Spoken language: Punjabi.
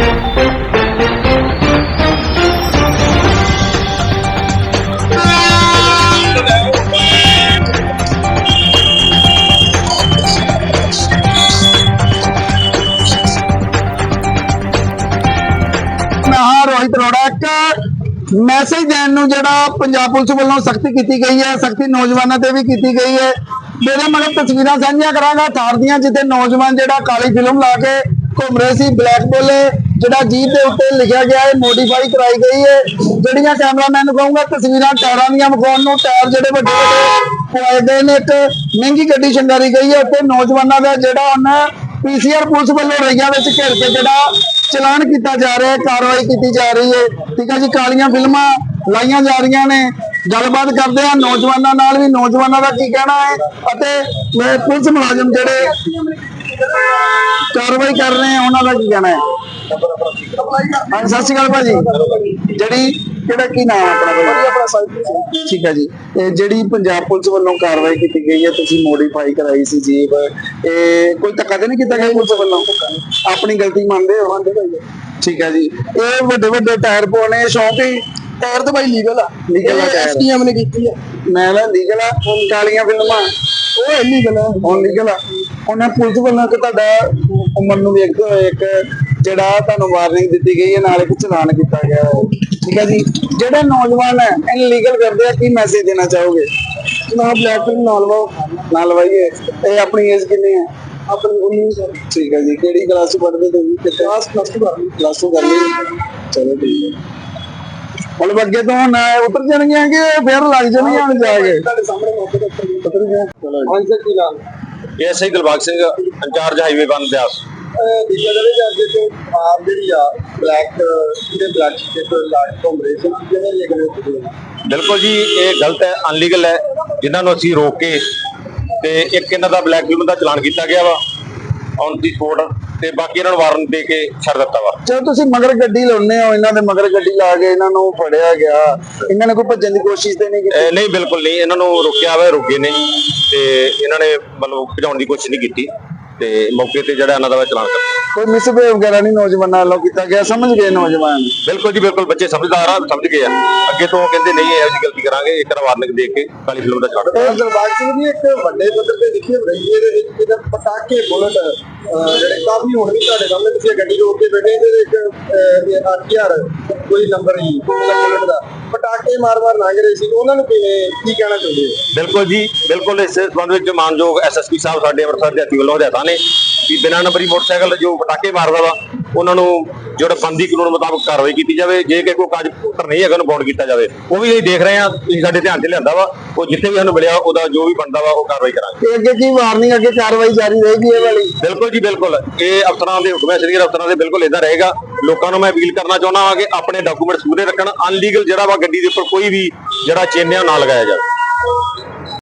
ਮੈਂ ਹਾਂ ਰੋਹਿਤ ਅਰੋੜਾ। ਇੱਕ ਮੈਸੇਜ ਦੇਣ ਨੂੰ ਜਿਹੜਾ ਪੰਜਾਬ ਪੁਲਿਸ ਵੱਲੋਂ ਸਖਤੀ ਕੀਤੀ ਗਈ ਹੈ, ਸਖਤੀ ਨੌਜਵਾਨਾਂ ਤੇ ਵੀ ਕੀਤੀ ਗਈ ਹੈ। ਮੇਰੇ ਮਗਰ ਤਸਵੀਰਾਂ ਸਾਂਝੀਆਂ ਕਰਾਂਗਾ, ਥਾਰ ਦੀਆਂ, ਜਿੱਥੇ ਨੌਜਵਾਨ ਜਿਹੜਾ ਕਾਲੀ ਫਿਲਮ ਲਾ ਕੇ ਘੁੰਮ ਰਹੇ ਸੀ, ਬਲੈਕ ਬੋਲੇ। ਜਿਹੜਾ ਜੀਪ ਦੇ ਉੱਤੇ ਲਿਖਿਆ ਗਿਆ ਹੈ ਮੋਡੀਫਾਈ ਕਰਾਈ ਗਈ ਹੈ। ਜਿਹੜੀਆਂ ਕੈਮਰਾਮੈਨ ਨੂੰ ਕਹੂੰਗਾ, ਤਸਵੀਰਾਂ ਟਾਇਰਾਂ ਦੀਆਂ ਵਿਖਾਉਣ ਨੂੰ, ਟਾਇਰ ਜਿਹੜੇ ਵੱਡੇ ਵੱਡੇ ਪਵਾਏ ਗਏ ਨੇ, ਇੱਕ ਮਹਿੰਗੀ ਗੱਡੀ ਸ਼ੰਗਾਰੀ ਗਈ ਹੈ। ਤੇ ਨੌਜਵਾਨਾਂ ਦਾ ਜਿਹੜਾ ਉਹਨਾਂ ਪੀਸੀਆਰ ਪੁਲਿਸ ਵੱਲੋਂ ਰਈਆਂ ਵਿੱਚ ਘਿਰ ਕੇ ਜਿਹੜਾ ਚਲਾਨ ਕੀਤਾ ਜਾ ਰਿਹਾ ਹੈ, ਕਾਰਵਾਈ ਕੀਤੀ ਜਾ ਰਹੀ ਹੈ। ਠੀਕ ਹੈ ਜੀ, ਕਾਲੀਆਂ ਫਿਲਮਾਂ ਲਾਈਆਂ ਜਾ ਰਹੀਆਂ ਨੇ। ਗੱਲਬਾਤ ਕਰਦੇ ਆ ਨੌਜਵਾਨਾਂ ਨਾਲ ਵੀ। ਨੌਜਵਾਨਾਂ ਦਾ ਕੀ ਕਹਿਣਾ ਹੈ? ਅਤੇ ਮੈਂ ਪੁਲਿਸ ਮੁਲਾਜ਼ਮ ਜਿਹੜੇ ਕਾਰਵਾਈ ਕਰ ਰਹੇ ਆ ਉਹਨਾਂ ਦਾ ਕੀ ਕਹਿਣਾ ਹੈ? ਹਾਂ ਸਤਿ ਸ਼੍ਰੀ ਅਕਾਲ ਭਾਜੀ। ਜਿਹੜੀ ਕਿਹੜਾ ਕੀ ਨਾਮ ਹੈ ਆਪਣਾ ਭਾਜੀ? ਠੀਕ ਹੈ ਜੀ। ਇਹ ਜਿਹੜੀ ਪੰਜਾਬ ਪੁਲਿਸ ਵੱਲੋਂ ਕਾਰਵਾਈ ਕੀਤੀ ਗਈ ਹੈ ਤੁਸੀਂ ਮੋਡੀਫਾਈ ਕਰਾਈ ਸੀ ਜੀਪ ਇਹ ਕੋਈ ਧੱਕਾ ਤੇ ਨਹੀਂ ਕੀਤਾ ਗਿਆ ਪੁਲਿਸ ਵੱਲੋਂ? ਆਪਣੀ ਗਲਤੀ ਮੰਨਦੇ ਹੋ? ਠੀਕ ਹੈ ਜੀ। ਇਹ ਵੱਡੇ ਵੱਡੇ ਟਾਇਰ ਪਾਉਣੇ ਸ਼ੌਂਕ ਹੀ। ਟਾਇਰ ਤਾਂ ਭਾਈ ਲੀਗਲ ਆ। ਲੀਗਲ ਆ ਟਾਇਰ। ਐਸਟੀਐਮ ਨੇ ਕੀਤੀ ਆ। ਮੈਂ ਨਾ ਲੀਗਲ ਆ ਹੁਣ ਕਾਲੀਆਂ ਫਿਲਮਾਂ। ਉਹ ਇਲੀਗਲ ਆ। ਹੁਣ ਲੀਗਲ ਆ। ਉਹਨਾਂ ਪੁਲਿਸ ਵੱਲੋਂ ਕਿ ਤੁਹਾਡਾ ਉਮਰ ਨੂੰ ਵੇਖ ਇੱਕ ਜਿਹੜਾ ਤੁਹਾਨੂੰ ਵਾਰਨਿੰਗ ਦਿੱਤੀ ਗਈ ਹੈ ਨਾਲ ਇੱਕ ਚਲਾਨ ਕੀਤਾ ਗਿਆ ਹੈ। ਠੀਕ ਹੈ ਜੀ? ਜਿਹੜੇ ਨੌਜਵਾਨ ਹੈ ਇਹ ਲੀਗਲ ਕਰਦੇ ਆ ਕੀ ਮੈਸੇਜ ਦੇਣਾ ਚਾਹੋਗੇ? ਨਾ ਬਲੈਕ ਫਿਲਮ ਨਾਲ ਵਾ ਨਾਲ ਵਾਈਏ। ਇਹ ਆਪਣੀ ਏਜ ਕਿੰਨੀ ਹੈ? ਆਪਣੀ 19 ਸਾਲ ਠੀਕ ਹੈ ਜੀ। ਕਿਹੜੀ ਕਲਾਸ ਚ ਪੜ੍ਹਦੇ ਤੁਸੀਂ? ਕਿੱਥੇ? ਕਲਾਸ ਪਲੱਸ 2 ਕਰ ਲਈ ਕਲਾਸ ਕਰ ਲਈ। ਚਲੋ ਠੀਕ ਹੈ। ਹੁਣ ਅੱਗੇ ਤੋਂ ਨਾ ਉਤਰ ਜਾਣਗੀਆਂ ਕਿ ਫੇਰ ਲੱਗ ਜਾਣਗੀਆਂ ਹੁਣ ਜਾ ਕੇ? ਤੁਹਾਡੇ ਸਾਹਮਣੇ ਮੌਕੇ ਤੇ ਉੱਤਰ ਗਿਆ ਚਲੋ ਹਾਂਜੀ ਸਰ ਕੀ ਨਾਮ? SI Dilbagh Singh in-charge highway 1 Beas. ਜਾਂਦੇ ਤੇ ਜਿਹੜੀ ਆ ਬਲੈਕ ਬਲੈਕ ਜਿਹੜੇ ਲਿਖ ਰਹੇ ਬਿਲਕੁਲ ਜੀ ਇਹ ਗਲਤ ਹੈ ਅਨਲੀਗਲ ਹੈ ਜਿਨ੍ਹਾਂ ਨੂੰ ਅਸੀਂ ਰੋਕ ਕੇ ਤੇ ਇੱਕ ਇਹਨਾਂ ਦਾ ਬਲੈਕ ਫਿਲਮ ਦਾ ਚਲਾਨ ਕੀਤਾ ਗਿਆ ਵਾ ਔਨ ਦੀ ਸਪੋਰਟ ਤੇ ਬਾਕੀ ਇਹਨਾਂ ਨੂੰ ਵਾਰਨ ਦੇ ਕੇ ਛੱਡ ਦਿੱਤਾ ਵਾ। ਚਲੋ ਤੁਸੀਂ ਮਗਰ ਗੱਡੀ ਲਾਉਨੇ ਹੋ ਇਹਨਾਂ ਦੇ ਮਗਰ ਗੱਡੀ ਲਾ ਕੇ ਇਹਨਾਂ ਨੂੰ ਫੜਿਆ ਗਿਆ ਇਹਨਾਂ ਨੇ ਕੋਈ ਭੱਜਣ ਦੀ ਕੋਸ਼ਿਸ਼ ਤੇ ਨਹੀਂ ਕੀਤੀ? ਨਹੀਂ ਬਿਲਕੁਲ ਨਹੀਂ ਇਹਨਾਂ ਨੂੰ ਰੋਕਿਆ ਹੋਇਆ ਰੁਕੇ ਨੇ ਤੇ ਇਹਨਾਂ ਨੇ ਮਤਲਬ ਭਜਾਉਣ ਦੀ ਕੋਸ਼ਿਸ਼ ਨਹੀਂ ਕੀਤੀ। ਤੇ ਮੌਕੇ ਤੇ ਜਿਹੜਾ ਇਹਨਾਂ ਦਾ ਚਲਾਨ ਕਰਤਾ ਕੋਈ ਮਿਸਬਿਹੇਵ ਵਗੈਰਾ ਨਹੀਂ ਨੌਜਵਾਨਾਂ ਵੱਲੋਂ ਕੀਤਾ ਗਿਆ? ਸਮਝ ਗਏ ਨੌਜਵਾਨ? ਬਿਲਕੁਲ ਜੀ ਬਿਲਕੁਲ ਬੱਚੇ ਸਮਝਦਾਰ ਆ ਸਮਝ ਗਏ ਆ। ਅੱਗੇ ਤੋਂ ਕਹਿੰਦੇ ਨਹੀਂ ਇਹੋ ਜਿਹੀ ਗਲਤੀ ਕਰਾਂਗੇ ਇੱਕ ਵਾਰ ਵਾਰਨਿੰਗ ਦੇ ਕੇ ਕਾਲੀ ਫਿਲਮ ਦਾ ਛੱਡ ਇਹ ਦਿਲਬਾਗ ਸਿੰਘ ਜੀ ਇੱਕ ਵੱਡੇ ਪੱਧਰ ਤੇ ਦੇਖੀਏ ਰਈਏ ਦੇ ਵਿੱਚ ਜਿਹੜਾ ਪਟਾਕੇ ਬੁਲਟ ਜਿਹੜੇ ਕਾਫੀ ਹੁਣ ਵੀ ਤੁਹਾਡੇ ਸਾਹਮਣੇ ਤੁਸੀਂ ਗੱਡੀ ਰੋਕ ਕੇ ਬੈਠੇ ਇਹਦੇ ਵਿੱਚ ਅਹ, ਇਹ 8000 ਕੋਈ ਨੰਬਰ ਹੀ ਬੁਲਟ ਦਾ। ਪਟਾਕੇ ਮਾਰ-ਮਾਰ ਲੰਘ ਰਹੇ ਸੀ, ਉਹਨਾਂ ਨੂੰ ਕਿਵੇਂ, ਕੀ ਕਹਿਣਾ ਚਾਹੁੰਦੇ ਹੋ? ਬਿਲਕੁਲ ਜੀ, ਬਿਲਕੁਲ ਇਸ ਸੰਬੰਧ ਵਿੱਚ ਮਾਨਯੋਗ ਐਸਐਸਪੀ ਸਾਹਿਬ ਸਾਡੇ ਅੰਮ੍ਰਿਤਸਰ ਦੇ ਵੱਲੋਂ ਹਦਾਇਤਾਂ ਨੇ ਕਿ ਬਿਨਾਂ ਨੰਬਰੀ ਮੋਟਰਸਾਈਕਲ ਜੋ ਪਟਾਕੇ ਮਾਰਦਾ ਵਾ, ਉਹਨਾਂ ਨੂੰ ਜਿਹੜਾ ਬੰਦੀ ਕਾਨੂੰਨ ਮੁਤਾਬਕ ਕਾਰਵਾਈ ਕੀਤੀ ਜਾਵੇ, ਜੇ ਕਿ ਕੋਈ ਕਾਜ ਪੁੱਤਰ ਨਹੀਂ ਹੈਗਾ, ਉਹਨੂੰ ਬੌਂਡ ਕੀਤਾ ਜਾਵੇ। ਉਹ ਵੀ ਅਸੀਂ ਦੇਖ ਰਹੇ ਹਾਂ, ਤੁਸੀਂ ਸਾਡੇ ਧਿਆਨ 'ਚ ਲਿਆਂਦਾ ਵਾ ਉਹ ਜਿੱਥੇ ਵੀ ਸਾਨੂੰ ਮਿਲਿਆ ਉਹਦਾ ਜੋ ਵੀ ਬਣਦਾ ਵਾ ਉਹ ਕਾਰਵਾਈ ਕਰਾਂਗੇ। ਤੇ ਅੱਗੇ ਕੀ ਵਾਰਨਿੰਗ ਅੱਗੇ ਕਾਰਵਾਈ ਜਾਰੀ ਰਹੇਗੀ ਇਹ ਵਾਲੀ? ਬਿਲਕੁਲ ਜੀ ਬਿਲਕੁਲ। ਇਹ ਅਫਸਰਾਂ ਦੇ ਹੁਕਮ ਹੈ ਸੀਨੀਅਰ ਅਫਸਰਾਂ ਦੇ ਬਿਲਕੁਲ ਇਦਾਂ ਰਹੇਗਾ। ਲੋਕਾਂ ਨੂੰ ਮੈਂ ਅਪੀਲ ਕਰਨਾ ਚਾਹੁੰਦਾ ਹਾਂ ਕਿ ਆਪਣੇ ਡਾਕੂਮੈਂਟਸ ਪੂਰੇ ਰੱਖਣ। ਅਨਲੀਗਲ ਜਿਹੜਾ ਵਾ ਗੱਡੀ ਦੇ ਉੱਪਰ ਕੋਈ ਵੀ ਜਿਹੜਾ ਚਿੰਨ੍ਹ ਆ ਉਹ ਨਾ ਲਗਾਇਆ ਜਾਵੇ।